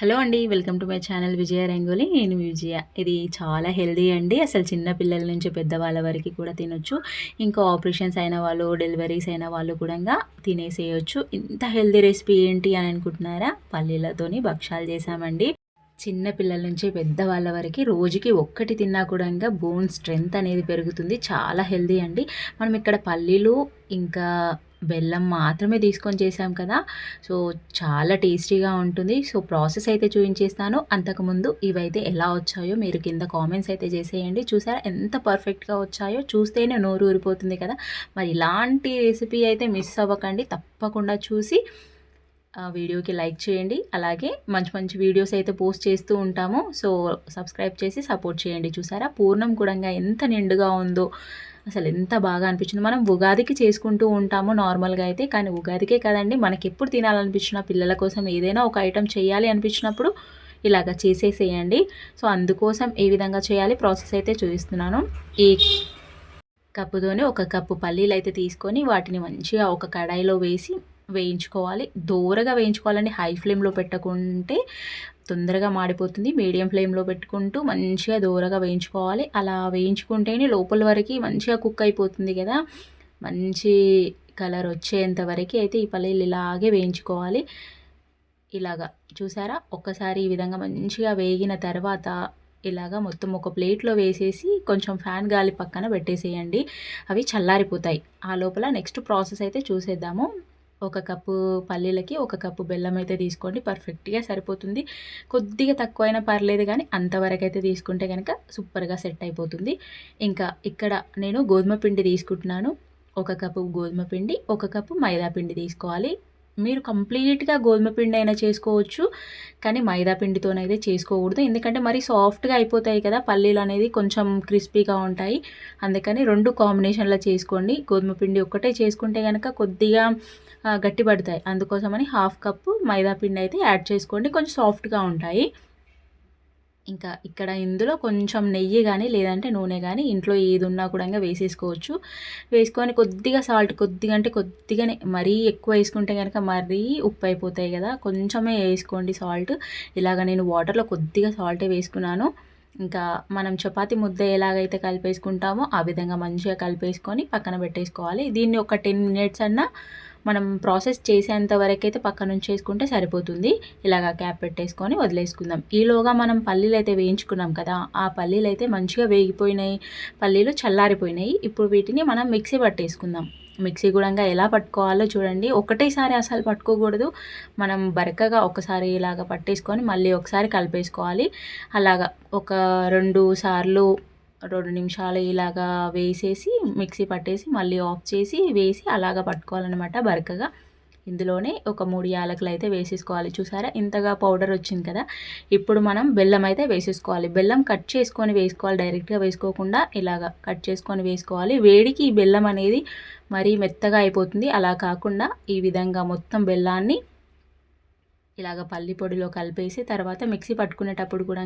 Hello అండి welcome to my channel Vijaya Rangoli. నేను విజయ. ఇది చాలా హెల్దీ అండి. అసలు చిన్న పిల్లల నుంచి పెద్దవాళ్ళ వరకు కూడా తినొచ్చు. ఇంకా ఆపరేషన్స్ అయిన వాళ్ళు డెలివరీస్ అయిన వాళ్ళు కూడా తినేసేయచ్చు. ఇంత హెల్దీ రెసిపీ ఏంటి అని అనుకుంటున్నారా? పల్లీలతోని భక్షాలు చేసామండి చిన్న పిల్లల నుంచి పెద్దవాళ్ళ వరకు రోజుకి ఒక్కటి తిన్నా కూడా ఇంకా బోన్ స్ట్రెంగ్త్ అనేది పెరుగుతుంది. చాలా హెల్దీ అండి. మనం ఇక్కడ పల్లీలు ఇంకా బెల్లం మాత్రమే తీసుకొని చేసాం కదా. సో చాలా టేస్టీగా ఉంటుంది. సో ప్రాసెస్ అయితే చూపించేస్తాను. అంతకుముందు ఇవైతే ఎలా వచ్చాయో మీరు కింద కామెంట్స్ అయితే చేసేయండి. చూసారా ఎంత పర్ఫెక్ట్గా వచ్చాయో? చూస్తేనే నోరు ఊరిపోతుంది కదా. మరి ఇలాంటి రెసిపీ అయితే మిస్ అవ్వకండి. తప్పకుండా చూసి వీడియోకి లైక్ చేయండి. అలాగే మంచి మంచి వీడియోస్ అయితే పోస్ట్ చేస్తూ ఉంటాము. సో సబ్స్క్రైబ్ చేసి సపోర్ట్ చేయండి. చూసారా? పూర్ణం కూడా ఎంత నిండుగా ఉందో. అసలు ఎంత బాగా అనిపించింది. మనం ఉగాదికి చేసుకుంటూ ఉంటాము నార్మల్గా అయితే కానీ ఉగాదికే కదండి మనకి ఎప్పుడు తినాలనిపించిన పిల్లల కోసం ఏదైనా ఒక ఐటెం చేయాలి అనిపించినప్పుడు ఇలాగ చేసేసేయండి. సో అందుకోసం ఏ విధంగా చేయాలి ప్రాసెస్ అయితే చూపిస్తున్నాను. ఈ కప్పుతోనే ఒక కప్పు పల్లీలు అయితే తీసుకొని వాటిని మంచిగా ఒక కడాయిలో వేసి వేయించుకోవాలి. దూరగా వేయించుకోవాలని హై ఫ్లేమ్లో పెట్టుకుంటే తొందరగా మాడిపోతుంది. మీడియం ఫ్లేమ్లో పెట్టుకుంటూ మంచిగా దూరగా వేయించుకోవాలి. అలా వేయించుకుంటేనే లోపల వరకు మంచిగా కుక్ అయిపోతుంది కదా. మంచి కలర్ వచ్చేంత వరకు అయితే ఈ పల్లీలు ఇలాగే వేయించుకోవాలి. ఇలాగా చూసారా? ఒక్కసారి ఈ విధంగా మంచిగా వేగిన తర్వాత ఇలాగా మొత్తం ఒక ప్లేట్లో వేసేసి కొంచెం ఫ్యాన్ గాలి పక్కన పెట్టేసేయండి. అవి చల్లారిపోతాయి. ఆ లోపల నెక్స్ట్ ప్రాసెస్ అయితే చూసేద్దాము. ఒక కప్పు పల్లీలకి ఒక కప్పు బెల్లం అయితే తీసుకోండి పర్ఫెక్ట్గా సరిపోతుంది. కొద్దిగా తక్కువైనా పర్లేదు కానీ అంతవరకు అయితే తీసుకుంటే కనుక సూపర్గా సెట్ అయిపోతుంది. ఇంకా ఇక్కడ నేను గోధుమ పిండి తీసుకుంటున్నాను. ఒక కప్పు గోధుమ పిండి ఒక కప్పు మైదా పిండి తీసుకోవాలి. మీరు కంప్లీట్గా గోధుమ పిండి అయినా చేసుకోవచ్చు కానీ మైదా పిండితోనైతే చేసుకోకూడదు. ఎందుకంటే మరి సాఫ్ట్గా అయిపోతాయి కదా పల్లీలు అనేది కొంచెం క్రిస్పీగా ఉంటాయి. అందుకని రెండు కాంబినేషన్లో చేసుకోండి. గోధుమ పిండి ఒక్కటే చేసుకుంటే కనుక కొద్దిగా గట్టి పడతాయి అందుకోసమని హాఫ్ కప్పు మైదా పిండి అయితే యాడ్ చేసుకోండి. కొంచెం సాఫ్ట్గా ఉంటాయి. ఇంకా ఇక్కడ ఇందులో కొంచెం నెయ్యి కానీ లేదంటే నూనె కానీ ఇంట్లో ఏది ఉన్నా కూడా వేసేసుకోవచ్చు. వేసుకొని కొద్దిగా సాల్ట్ కొద్దిగా అంటే కొద్దిగానే మరీ ఎక్కువ వేసుకుంటే కనుక మరీ ఉప్పు అయిపోతాయి కదా. కొంచెమే వేసుకోండి సాల్ట్. ఇలాగ నేను వాటర్లో కొద్దిగా సాల్టే వేసుకున్నాను. ఇంకా మనం చపాతి ముద్ద ఎలాగైతే కలిపేసుకుంటామో ఆ విధంగా మంచిగా కలిపేసుకొని పక్కన పెట్టేసుకోవాలి. దీన్ని ఒక టెన్ మినిట్స్ అన్నా మనం ప్రాసెస్ చేసేంత వరకు అయితే పక్క నుంచి వేసుకుంటే సరిపోతుంది. ఇలాగా క్యాప్ పెట్టేసుకొని వదిలేసుకుందాం. ఈలోగా మనం పల్లీలు అయితే వేయించుకున్నాం కదా ఆ పల్లీలు అయితే మంచిగా వేగిపోయినాయి. పల్లీలు చల్లారిపోయినాయి. ఇప్పుడు వీటిని మనం మిక్సీ పట్టేసుకుందాం. మిక్సీ కూడా ఎలా పట్టుకోవాలో చూడండి. ఒకటేసారి అసలు పట్టుకోకూడదు. మనం బరకగా ఒకసారి ఇలాగ పట్టేసుకొని మళ్ళీ ఒకసారి కలిపేసుకోవాలి. అలాగా ఒక రెండు సార్లు రెండు నిమిషాలు ఇలాగా వేసేసి మిక్సీ పట్టేసి మళ్ళీ ఆఫ్ చేసి వేసి అలాగా పట్టుకోవాలన్నమాట బరకగా. ఇందులోనే ఒక మూడు యాలకులు అయితే వేసేసుకోవాలి. చూసారా? ఇంతగా పౌడర్ వచ్చింది కదా? ఇప్పుడు మనం బెల్లం అయితే వేసేసుకోవాలి. బెల్లం కట్ చేసుకొని వేసుకోవాలి. డైరెక్ట్గా వేసుకోకుండా ఇలాగా కట్ చేసుకొని వేసుకోవాలి. వేడికి ఈ బెల్లం అనేది మరీ మెత్తగా అయిపోతుంది. అలా కాకుండా ఈ విధంగా మొత్తం బెల్లాన్ని ఇలాగ పల్లి పొడిలో కలిపేసి తర్వాత మిక్సీ పట్టుకునేటప్పుడు కూడా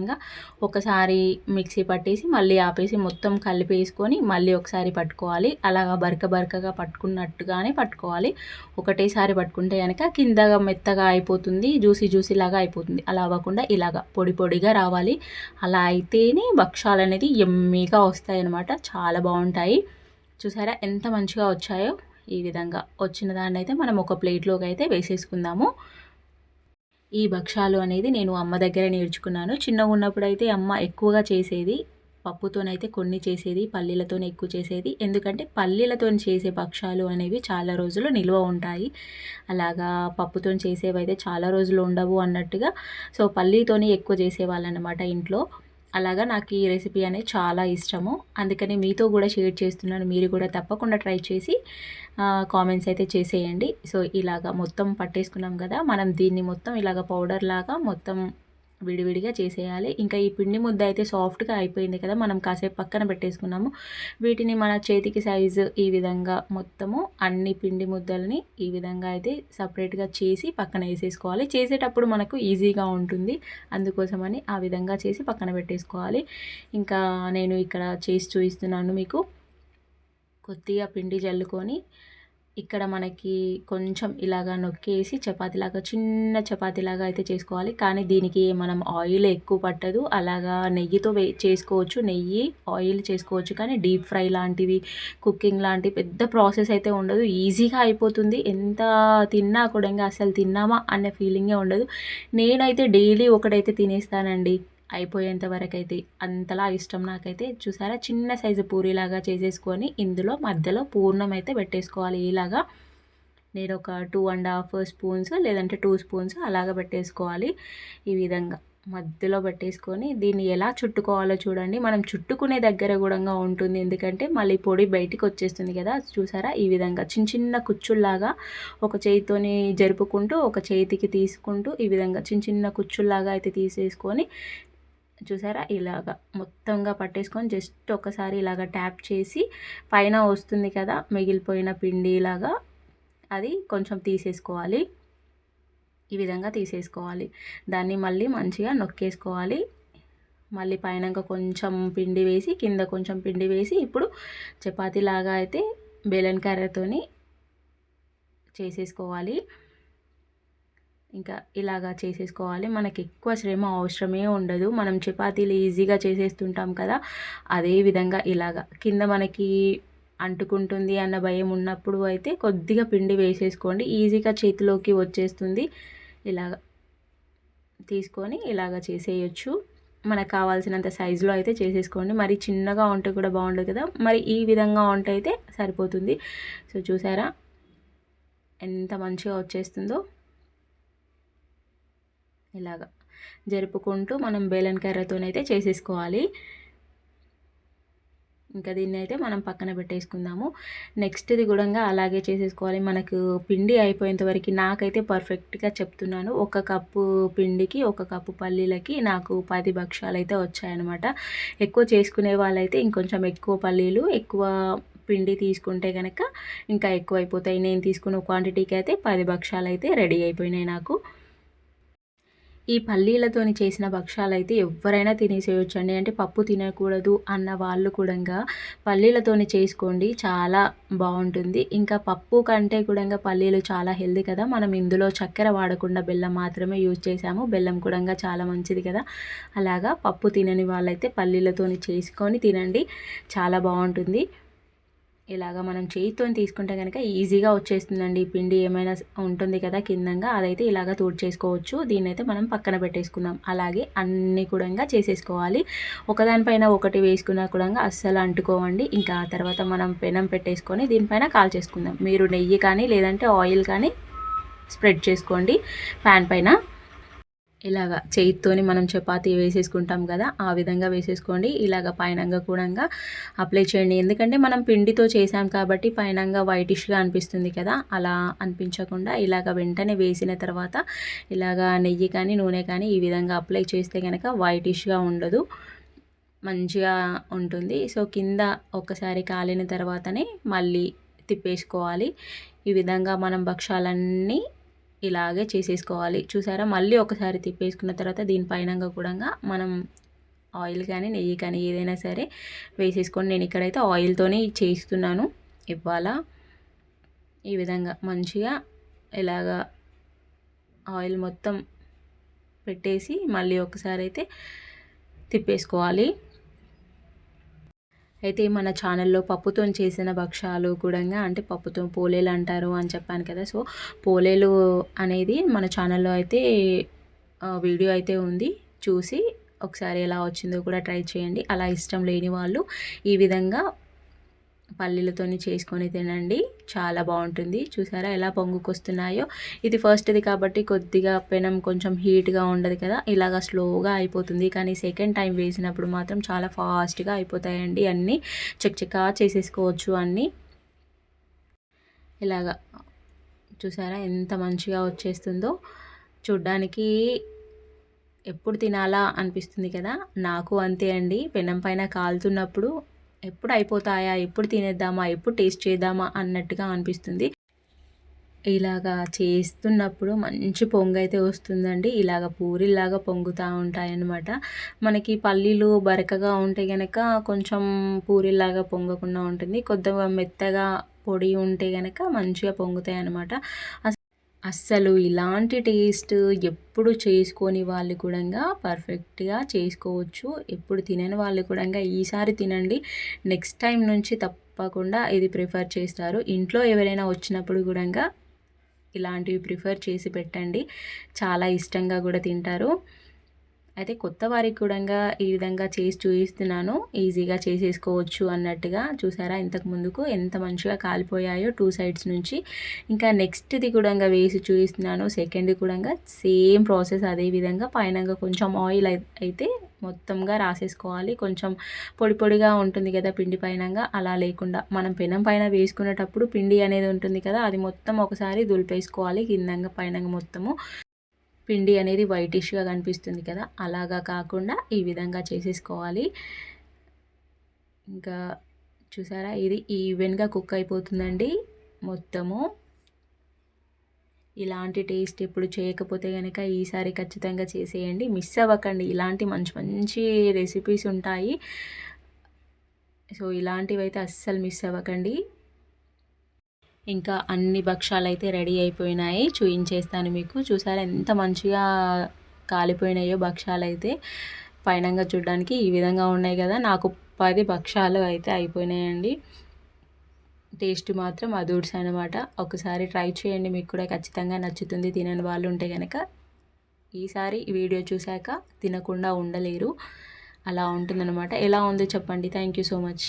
ఒకసారి మిక్సీ పట్టేసి మళ్ళీ ఆపేసి మొత్తం కలిపేసుకొని మళ్ళీ ఒకసారి పట్టుకోవాలి. అలాగ బరక బరకగా పట్టుకున్నట్టుగానే పట్టుకోవాలి. ఒకటేసారి పట్టుకుంటే కనుక కింద మెత్తగా అయిపోతుంది జ్యూసీ జ్యూసీ లాగా అయిపోతుంది. అలా అవ్వకుండా ఇలాగ పొడి పొడిగా రావాలి. అలా అయితేనే భక్షాలు అనేది ఎమ్మీగా వస్తాయి అన్నమాట చాలా బాగుంటాయి. చూసారా ఎంత మంచిగా వచ్చాయో? ఈ విధంగా. వచ్చిన దాన్ని అయితే మనం ఒక ప్లేట్లోకి అయితే వేసేసుకుందాము. ఈ భక్షాలు అనేది నేను అమ్మ దగ్గర నేర్చుకున్నాను. చిన్నగా ఉన్నప్పుడు అయితే అమ్మ ఎక్కువగా చేసేది పప్పుతోనైతే కొన్ని చేసేది పల్లీలతోనే ఎక్కువ చేసేది. ఎందుకంటే పల్లీలతో చేసే భక్షాలు అనేవి చాలా రోజులు నిల్వ ఉంటాయి. అలాగా పప్పుతో చేసేవి అయితే చాలా రోజులు ఉండవు అన్నట్టుగా. సో పల్లీతోనే ఎక్కువ చేసేవాళ్ళు అనమాట ఇంట్లో. అలాగా నాకు ఈ రెసిపీ అనేది చాలా ఇష్టము. అందుకని మీతో కూడా షేర్ చేస్తున్నాను. మీరు కూడా తప్పకుండా ట్రై చేసి కామెంట్స్ అయితే చేసేయండి. సో ఇలాగా మొత్తం పట్టేసుకున్నాం కదా మనం దీన్ని మొత్తం ఇలాగ పౌడర్ లాగా మొత్తం విడివిడిగా చేసేయాలి. ఇంకా ఈ పిండి ముద్ద అయితే సాఫ్ట్గా అయిపోయింది కదా మనం కాసేపు పక్కన పెట్టేసుకున్నాము. వీటిని మన చేతికి సైజు ఈ విధంగా మొత్తము అన్ని పిండి ముద్దల్ని ఈ విధంగా అయితే సపరేట్గా చేసి పక్కన వేసేసుకోవాలి. చేసేటప్పుడు మనకు ఈజీగా ఉంటుంది. అందుకోసమని ఆ విధంగా చేసి పక్కన పెట్టేసుకోవాలి. ఇంకా నేను ఇక్కడ చేసి చూపిస్తున్నాను మీకు. కొద్దిగా పిండి జల్లుకొని ఇక్కడ మనకి కొంచెం ఇలాగా నొక్కేసి చపాతీలాగా చిన్న చపాతీలాగా అయితే చేసుకోవాలి. కానీ దీనికి మనం ఆయిల్ ఎక్కువ పట్టదు. అలాగా నెయ్యితో వే చేసుకోవచ్చు. నెయ్యి ఆయిల్ చేసుకోవచ్చు. కానీ డీప్ ఫ్రై లాంటివి కుకింగ్ లాంటి పెద్ద ప్రాసెస్ అయితే ఉండదు. ఈజీగా అయిపోతుంది. ఎంత తిన్నా కూడా ఇంకా అసలు తిన్నామా అనే ఫీలింగే ఉండదు. నేనైతే డైలీ ఒకటైతే తినేస్తానండి. అయిపోయేంత వరకు అయితే అంతలా ఇష్టం నాకైతే. చూసారా? చిన్న సైజు పూరిలాగా చేసేసుకొని ఇందులో మధ్యలో పూర్ణం అయితే పెట్టేసుకోవాలి. ఇలాగా నేను ఒక టూ అండ్ హాఫ్ స్పూన్స్ లేదంటే టూ స్పూన్స్ అలాగ పెట్టేసుకోవాలి. ఈ విధంగా మధ్యలో పెట్టేసుకొని దీన్ని ఎలా చుట్టుకోవాలో చూడండి. మనం చుట్టుకునే దగ్గర కూడా ఉంటుంది. ఎందుకంటే మళ్ళీ పొడి బయటికి వచ్చేస్తుంది కదా. చూసారా? ఈ విధంగా చిన్న చిన్న కుచ్చుల్లాగా ఒక చేతితోని జరుపుకుంటూ ఒక చేతికి తీసుకుంటూ ఈ విధంగా చిన్న చిన్న కుచ్చుల్లాగా అయితే తీసేసుకొని చూసారా? ఇలాగా మొత్తంగా పట్టేసుకొని జస్ట్ ఒకసారి ఇలాగ ట్యాప్ చేసి పైన వస్తుంది కదా మిగిలిపోయిన పిండి ఇలాగా అది కొంచెం తీసేసుకోవాలి. ఈ విధంగా తీసేసుకోవాలి. దాన్ని మళ్ళీ మంచిగా నొక్కేసుకోవాలి. మళ్ళీ పైన కొంచెం పిండి వేసి కింద కొంచెం పిండి వేసి ఇప్పుడు చపాతీలాగా అయితే బేలన్ కర్రతోని చేసేసుకోవాలి. ఇంకా ఇలాగా చేసేసుకోవాలి. మనకి ఎక్కువ శ్రమ అవసరమే ఉండదు. మనం చపాతీలు ఈజీగా చేసేస్తుంటాం కదా. అదే విధంగా ఇలాగా కింద మనకి అంటుకుంటుంది అన్న భయం ఉన్నప్పుడు అయితే కొద్దిగా పిండి వేసేసుకోండి. ఈజీగా చేతిలోకి వచ్చేస్తుంది. ఇలాగ తీసుకొని ఇలాగ చేసేయచ్చు. మనకు కావాల్సినంత సైజులో అయితే చేసేసుకోండి. మరి చిన్నగా ఉంటే కూడా బాగుండదు కదా. మరి ఈ విధంగా ఉంటే అయితే సరిపోతుంది. సో చూసారా? ఎంత మంచిగా వచ్చేస్తుందో. ఇలాగా జరుపుకుంటూ మనం బేలన్ కర్రతోనైతే చేసేసుకోవాలి. ఇంకా దీన్ని అయితే మనం పక్కన పెట్టేసుకుందాము. నెక్స్ట్ది కూడా అలాగే చేసేసుకోవాలి. మనకు పిండి అయిపోయేంత వరకు నాకైతే పర్ఫెక్ట్గా చెప్తున్నాను. ఒక కప్పు పిండికి ఒక కప్పు పల్లీలకి నాకు పది భక్షాలు అయితే వచ్చాయన్నమాట. ఎక్కువ చేసుకునే వాళ్ళైతే ఇంకొంచెం ఎక్కువ పల్లీలు ఎక్కువ పిండి తీసుకుంటే కనుక ఇంకా ఎక్కువ అయిపోతాయి నేను తీసుకున్న క్వాంటిటీకి అయితే పది భక్షాలు అయితే రెడీ అయిపోయినాయి నాకు. ఈ పల్లీలతోని చేసిన భక్షాలు అయితే ఎవరైనా తినేసేయచ్చు అండి అంటే పప్పు తినకూడదు అన్న వాళ్ళు కూడా పల్లీలతోని చేసుకోండి చాలా బాగుంటుంది. ఇంకా పప్పు కంటే కూడా పల్లీలు చాలా హెల్దీ కదా. మనం ఇందులో చక్కెర వాడకుండా బెల్లం మాత్రమే యూజ్ చేసాము బెల్లం కూడా చాలా మంచిది కదా. అలాగా పప్పు తినని వాళ్ళైతే పల్లీలతోని చేసుకొని తినండి. చాలా బాగుంటుంది. ఇలాగ మనం చేయితో తీసుకుంటే కనుక ఈజీగా వచ్చేస్తుందండి. పిండి ఏమైనా ఉంటుంది కదా కిందంగా అదైతే ఇలాగ తోడు చేసుకోవచ్చు. దీన్ని అయితే మనం పక్కన పెట్టేసుకుందాం. అలాగే అన్నీ కూడా చేసేసుకోవాలి. ఒకదానిపైన ఒకటి వేసుకున్నా కూడా అస్సలు అంటుకోవండి. ఇంకా తర్వాత మనం పెనం పెట్టేసుకొని దీనిపైన కాల్ చేసుకుందాం. మీరు నెయ్యి కానీ లేదంటే ఆయిల్ కానీ స్ప్రెడ్ చేసుకోండి. ప్యాన్ పైన ఇలాగ చేయితోని మనం చపాతీ వేసేసుకుంటాం కదా ఆ విధంగా వేసేసుకోండి. ఇలాగ పైనంగా కూడా అప్లై చేయండి. ఎందుకంటే మనం పిండితో చేసాం కాబట్టి పైనంగా వైటిష్గా అనిపిస్తుంది కదా అలా అనిపించకుండా ఇలాగ వెంటనే వేసిన తర్వాత ఇలాగ నెయ్యి కానీ నూనె కానీ ఈ విధంగా అప్లై చేస్తే కనుక వైటిష్గా ఉండదు మంచిగా ఉంటుంది. సో కింద ఒకసారి కాలిన తర్వాతనే మళ్ళీ తిప్పేసుకోవాలి. ఈ విధంగా మనం భక్షాలన్నీ ఇలాగే చేసేసుకోవాలి. చూసారా? మళ్ళీ ఒకసారి తిప్పేసుకున్న తర్వాత దీనిపైన కూడా మనం ఆయిల్ కానీ నెయ్యి కానీ ఏదైనా సరే వేసేసుకొని నేను ఇక్కడైతే ఆయిల్తోనే చేస్తున్నాను ఇవాళ ఈ విధంగా మంచిగా ఇలాగా ఆయిల్ మొత్తం పెట్టేసి మళ్ళీ ఒకసారి అయితే తిప్పేసుకోవాలి. అయితే మన ఛానల్లో పప్పుతో చేసిన భక్షాలు కూడా అంటే పప్పుతో పోలేలు అంటారు అని చెప్పాను కదా. సో పోలేలు అనేది మన ఛానల్లో అయితే వీడియో అయితే ఉంది. చూసి ఒకసారి ఎలా వచ్చిందో కూడా ట్రై చేయండి. అలా ఇష్టం లేని వాళ్ళు ఈ విధంగా పల్లీలతోని చేసుకొని తినండి. చాలా బాగుంటుంది. చూసారా ఎలా పొంగుకొస్తున్నాయో? ఇది ఫస్ట్ది కాబట్టి కొద్దిగా పెనం కొంచెం హీట్గా ఉండదు కదా? ఇలాగా స్లోగా అయిపోతుంది. కానీ సెకండ్ టైం వేసినప్పుడు మాత్రం చాలా ఫాస్ట్గా అయిపోతాయండి అన్నీ. చక్చకా చేసేసుకోవచ్చు అన్నీ. ఇలాగా. చూసారా ఎంత మంచిగా వచ్చేస్తుందో? చూడ్డానికి ఎప్పుడు తినాలా అనిపిస్తుంది కదా? నాకు అంతే అండి. పెనం పైన కాలుతున్నప్పుడు ఎప్పుడు అయిపోతాయా? ఎప్పుడు తినేద్దామా? ఎప్పుడు టేస్ట్ చేద్దామా? అన్నట్టుగా అనిపిస్తుంది. ఇలాగా చేస్తున్నప్పుడు మంచి పొంగైతే వస్తుందండి. ఇలాగ పూరిలాగా పొంగుతూ ఉంటాయన్నమాట. మనకి పల్లీలు బరకగా ఉంటే కనుక కొంచెం పూరిలాగా పొంగకుండా ఉంటుంది. కొద్దిగా మెత్తగా పొడి ఉంటే కనుక మంచిగా పొంగుతాయి అన్నమాట అస్సలు ఇలాంటి టేస్ట్ ఎప్పుడు చేసుకొని వాళ్ళు కూడా పర్ఫెక్ట్గా చేసుకోవచ్చు. ఎప్పుడు తినని వాళ్ళు కూడా ఈసారి తినండి. నెక్స్ట్ టైం నుంచి తప్పకుండా ఇది ప్రిఫర్ చేస్తారు. ఇంట్లో ఎవరైనా వచ్చినప్పుడు కూడా ఇలాంటివి ప్రిఫర్ చేసి పెట్టండి. చాలా ఇష్టంగా కూడా తింటారు. అయితే కొత్త వారికి కూడా ఈ విధంగా చేసి చూపిస్తున్నాను. ఈజీగా చేసేసుకోవచ్చు అన్నట్టుగా. చూసారా? ఇంతకు ముందుకు ఎంత మంచిగా కాలిపోయాయో టూ సైడ్స్ నుంచి. ఇంకా నెక్స్ట్ది కూడా వేసి చూపిస్తున్నాను. సెకండ్ కూడా సేమ్ ప్రాసెస్ అదే విధంగా. పైన కొంచెం ఆయిల్ అయితే మొత్తంగా రాసేసుకోవాలి. కొంచెం పొడి పొడిగా ఉంటుంది కదా పిండి పైనంగా. అలా లేకుండా మనం పెనం పైన వేసుకునేటప్పుడు పిండి అనేది ఉంటుంది కదా అది మొత్తం ఒకసారి దులిపేసుకోవాలి. కిందంగా పైన మొత్తము. పిండి అనేది వైటిష్గా కనిపిస్తుంది కదా అలాగా కాకుండా ఈ విధంగా చేసేసుకోవాలి. ఇంకా చూసారా ఇది ఈవెన్గా కుక్ అయిపోతుందండి మొత్తము. ఇలాంటి టేస్ట్ ఎప్పుడు చేయకపోతే కనుక ఈసారి ఖచ్చితంగా చేసేయండి. మిస్ అవ్వకండి ఇలాంటి మంచి మంచి రెసిపీస్ ఉంటాయి. సో ఇలాంటివి అయితే అస్సలు మిస్ అవ్వకండి. ఇంకా అన్ని భక్షాలు అయితే రెడీ అయిపోయినాయి. చూయించేస్తాను మీకు. చూసారా ఎంత మంచిగా కాలిపోయినాయో భక్షాలు అయితే పైనంగా చూడడానికి ఈ విధంగా ఉన్నాయి కదా. నాకు పది భక్షాలు అయితే అయిపోయినాయండి. టేస్ట్ మాత్రం అదూడ్స్ అనమాట ఒకసారి ట్రై చేయండి. మీకు కూడా ఖచ్చితంగా నచ్చుతుంది. తినని వాళ్ళు ఉంటే కనుక ఈసారి వీడియో చూశాక తినకుండా ఉండలేరు. అలా ఉంటుందన్నమాట. ఎలా ఉందో చెప్పండి. Thank you so much.